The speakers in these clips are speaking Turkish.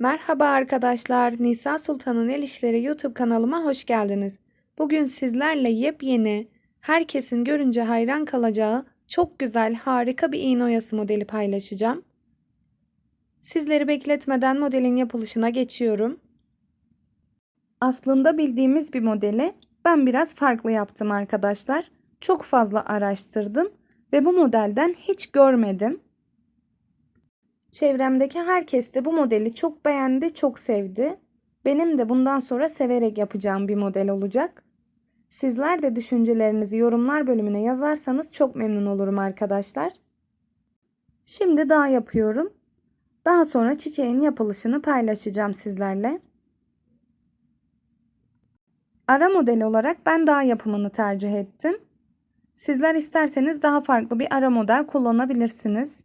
Merhaba arkadaşlar, Nisa Sultan'ın El İşleri YouTube kanalıma hoş geldiniz. Bugün sizlerle yepyeni, herkesin görünce hayran kalacağı çok güzel, harika bir iğne oyası modeli paylaşacağım. Sizleri bekletmeden modelin yapılışına geçiyorum. Aslında bildiğimiz bir modeli ben biraz farklı yaptım arkadaşlar. Çok fazla araştırdım ve bu modelden hiç görmedim. Çevremdeki herkes de bu modeli çok beğendi, çok sevdi. Benim de bundan sonra severek yapacağım bir model olacak. Sizler de düşüncelerinizi yorumlar bölümüne yazarsanız çok memnun olurum arkadaşlar. Şimdi daha yapıyorum. Daha sonra çiçeğin yapılışını paylaşacağım sizlerle. Ara model olarak ben daha yapımını tercih ettim. Sizler isterseniz daha farklı bir ara model kullanabilirsiniz.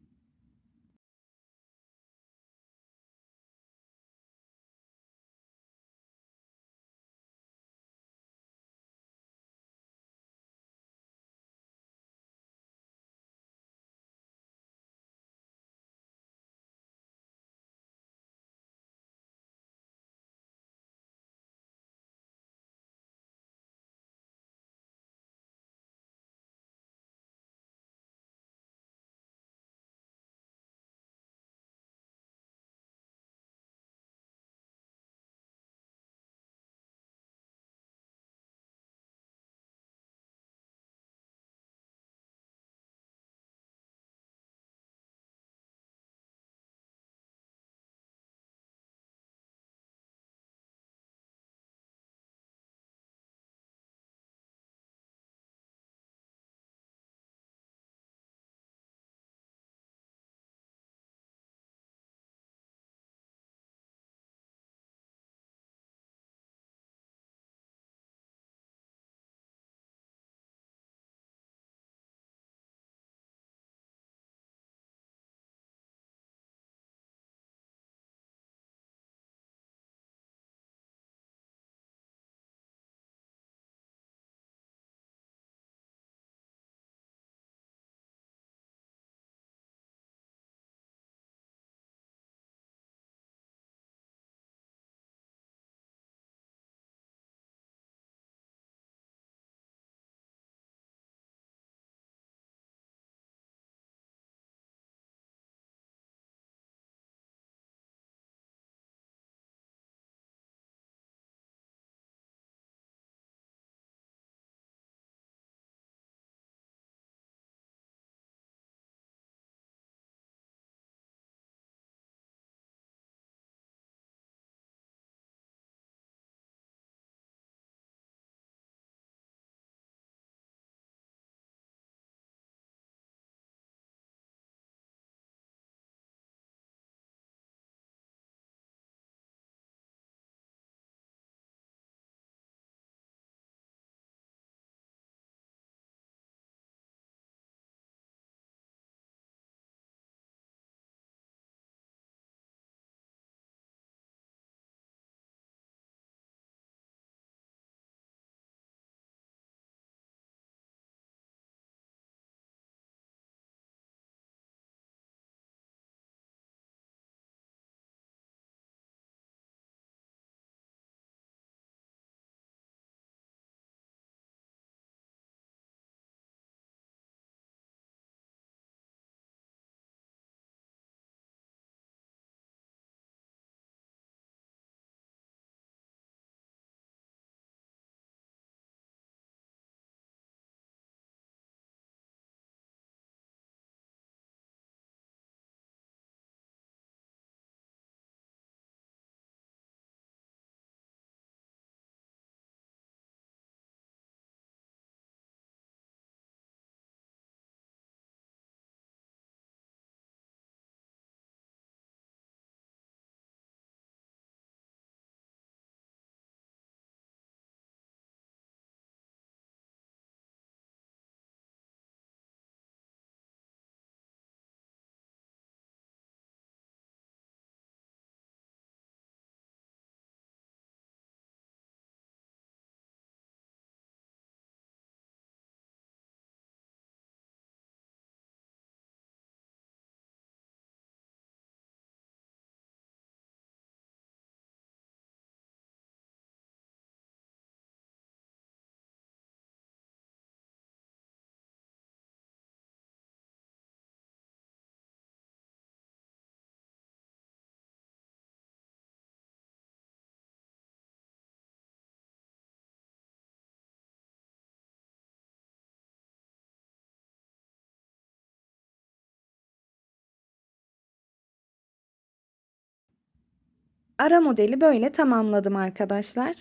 Ara modeli böyle tamamladım arkadaşlar.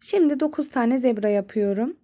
Şimdi 9 tane zebra yapıyorum.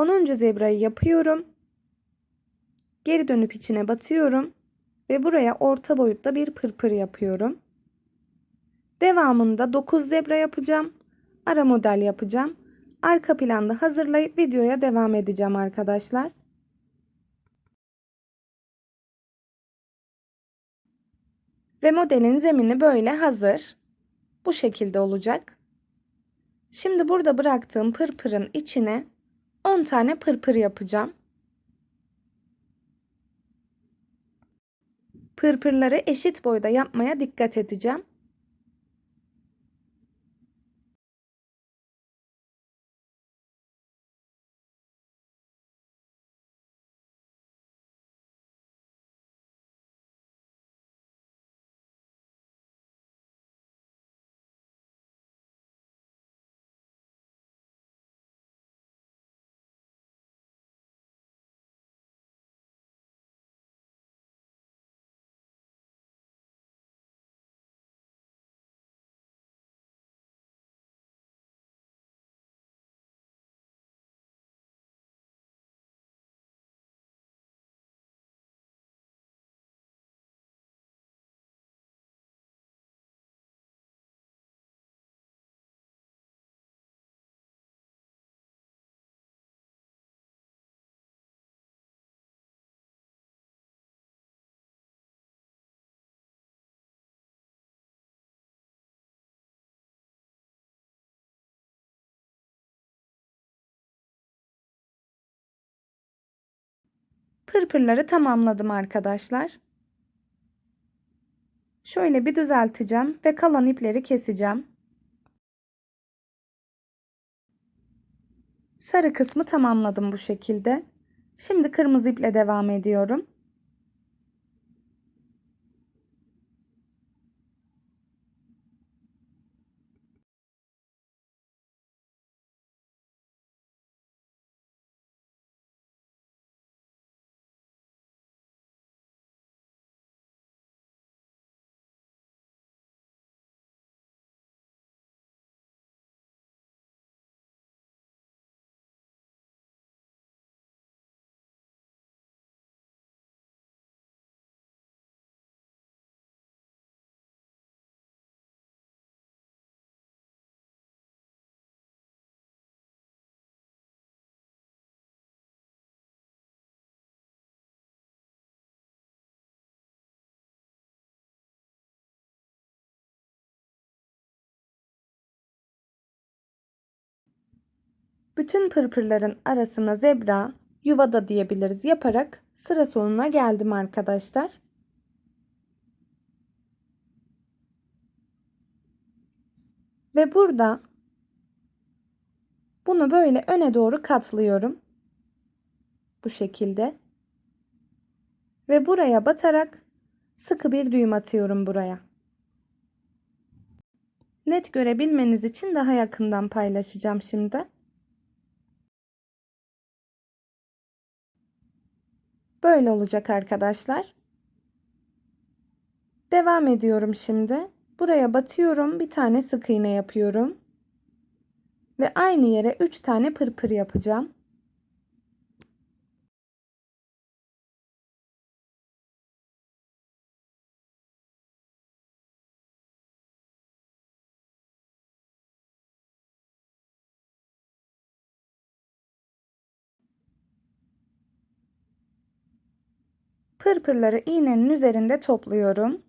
Onuncu zebrayı yapıyorum. Geri dönüp içine batıyorum ve buraya orta boyutta bir pırpır yapıyorum. Devamında 9 zebra yapacağım. Ara model yapacağım. Arka planda hazırlayıp videoya devam edeceğim arkadaşlar. Ve modelin zemini böyle hazır. Bu şekilde olacak. Şimdi burada bıraktığım pırpırın içine 10 tane pırpır yapacağım. Pırpırları eşit boyda yapmaya dikkat edeceğim. Pırpırları tamamladım arkadaşlar. Şöyle bir düzelteceğim ve kalan ipleri keseceğim. Sarı kısmı tamamladım bu şekilde. Şimdi kırmızı iple devam ediyorum. Bütün pırpırların arasına zebra, yuvada diyebiliriz yaparak sıra sonuna geldim arkadaşlar. Ve burada bunu böyle öne doğru katlıyorum. Bu şekilde. Ve buraya batarak sıkı bir düğüm atıyorum buraya. Net görebilmeniz için daha yakından paylaşacağım şimdi. Böyle olacak arkadaşlar. Devam ediyorum şimdi. Buraya batıyorum. Bir tane sık iğne yapıyorum. Ve aynı yere 3 tane pırpır yapacağım. Pırpırları iğnenin üzerinde topluyorum.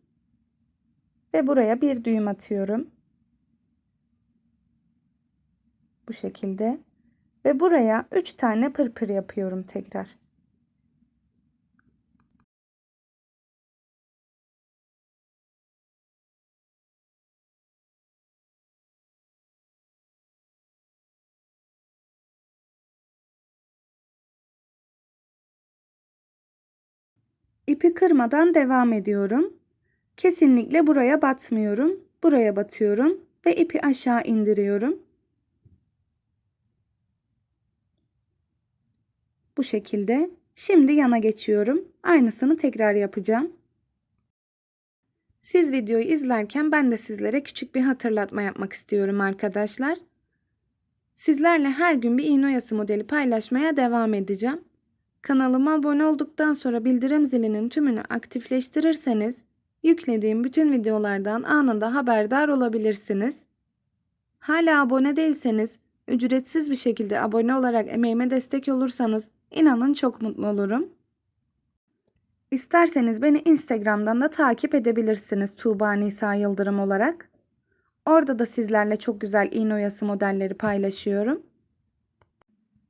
Ve buraya bir düğüm atıyorum. Bu şekilde. Ve buraya 3 tane pırpır yapıyorum tekrar. İpi kırmadan devam ediyorum. Kesinlikle buraya batmıyorum. Buraya batıyorum ve ipi aşağı indiriyorum. Bu şekilde. Şimdi yana geçiyorum. Aynısını tekrar yapacağım. Siz videoyu izlerken ben de sizlere küçük bir hatırlatma yapmak istiyorum arkadaşlar. Sizlerle her gün bir iğne oyası modeli paylaşmaya devam edeceğim. Kanalıma abone olduktan sonra bildirim zilinin tümünü aktifleştirirseniz yüklediğim bütün videolardan anında haberdar olabilirsiniz. Hala abone değilseniz ücretsiz bir şekilde abone olarak emeğime destek olursanız inanın çok mutlu olurum. İsterseniz beni Instagram'dan da takip edebilirsiniz Tuğba Nisa Yıldırım olarak. Orada da sizlerle çok güzel iğne oyası modelleri paylaşıyorum.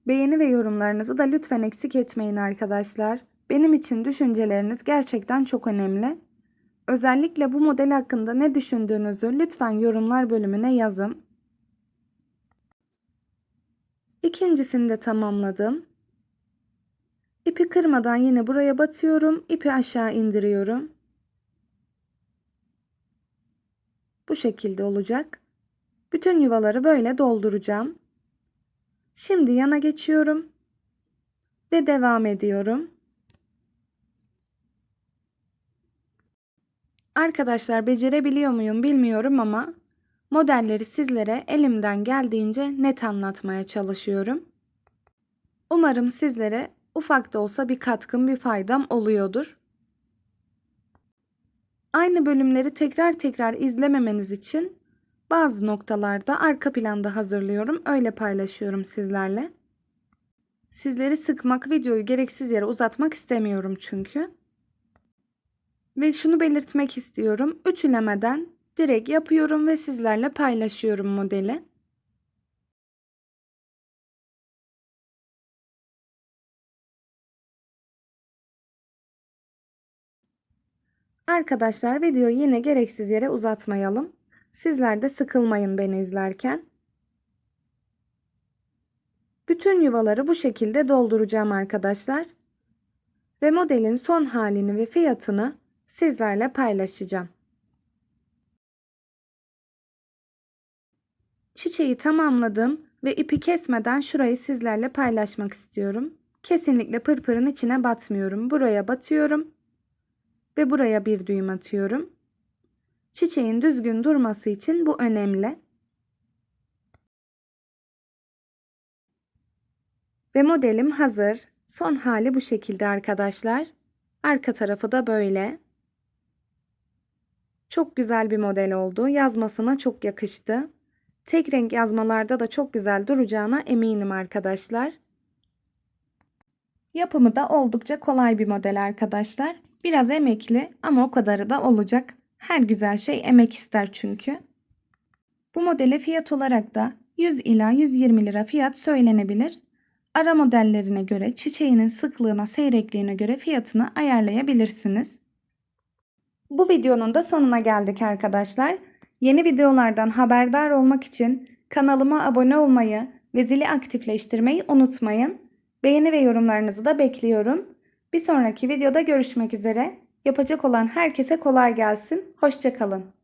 Beğeni ve yorumlarınızı da lütfen eksik etmeyin arkadaşlar. Benim için düşünceleriniz gerçekten çok önemli. Özellikle bu model hakkında ne düşündüğünüzü lütfen yorumlar bölümüne yazın. İkincisini de tamamladım. İpi kırmadan yine buraya batıyorum. ipi aşağı indiriyorum. Bu şekilde olacak. Bütün yuvaları böyle dolduracağım. Şimdi yana geçiyorum ve devam ediyorum. Arkadaşlar becerebiliyor muyum bilmiyorum ama modelleri sizlere elimden geldiğince net anlatmaya çalışıyorum. Umarım sizlere ufak da olsa bir katkım, bir faydam oluyordur. Aynı bölümleri tekrar tekrar izlememeniz için bazı noktalarda arka planda hazırlıyorum. Öyle paylaşıyorum sizlerle. Sizleri sıkmak, videoyu gereksiz yere uzatmak istemiyorum çünkü. Ve şunu belirtmek istiyorum. Ütülemeden direkt yapıyorum ve sizlerle paylaşıyorum modeli. Arkadaşlar videoyu yine gereksiz yere uzatmayalım. Sizler de sıkılmayın beni izlerken. Bütün yuvaları bu şekilde dolduracağım arkadaşlar. Ve modelin son halini ve fiyatını sizlerle paylaşacağım. Çiçeği tamamladım ve ipi kesmeden şurayı sizlerle paylaşmak istiyorum. Kesinlikle pırpırın içine batmıyorum. Buraya batıyorum ve buraya bir düğüm atıyorum. Çiçeğin düzgün durması için bu önemli. Ve modelim hazır. Son hali bu şekilde arkadaşlar. Arka tarafı da böyle. Çok güzel bir model oldu. Yazmasına çok yakıştı. Tek renk yazmalarda da çok güzel duracağına eminim arkadaşlar. Yapımı da oldukça kolay bir model arkadaşlar. Biraz emekli ama o kadarı da olacak. Her güzel şey emek ister çünkü. Bu modele fiyat olarak da 100 ila 120 lira fiyat söylenebilir. Ara modellerine göre çiçeğinin sıklığına, seyrekliğine göre fiyatını ayarlayabilirsiniz. Bu videonun da sonuna geldik arkadaşlar. Yeni videolardan haberdar olmak için kanalıma abone olmayı ve zili aktifleştirmeyi unutmayın. Beğeni ve yorumlarınızı da bekliyorum. Bir sonraki videoda görüşmek üzere. Yapacak olan herkese kolay gelsin. Hoşçakalın.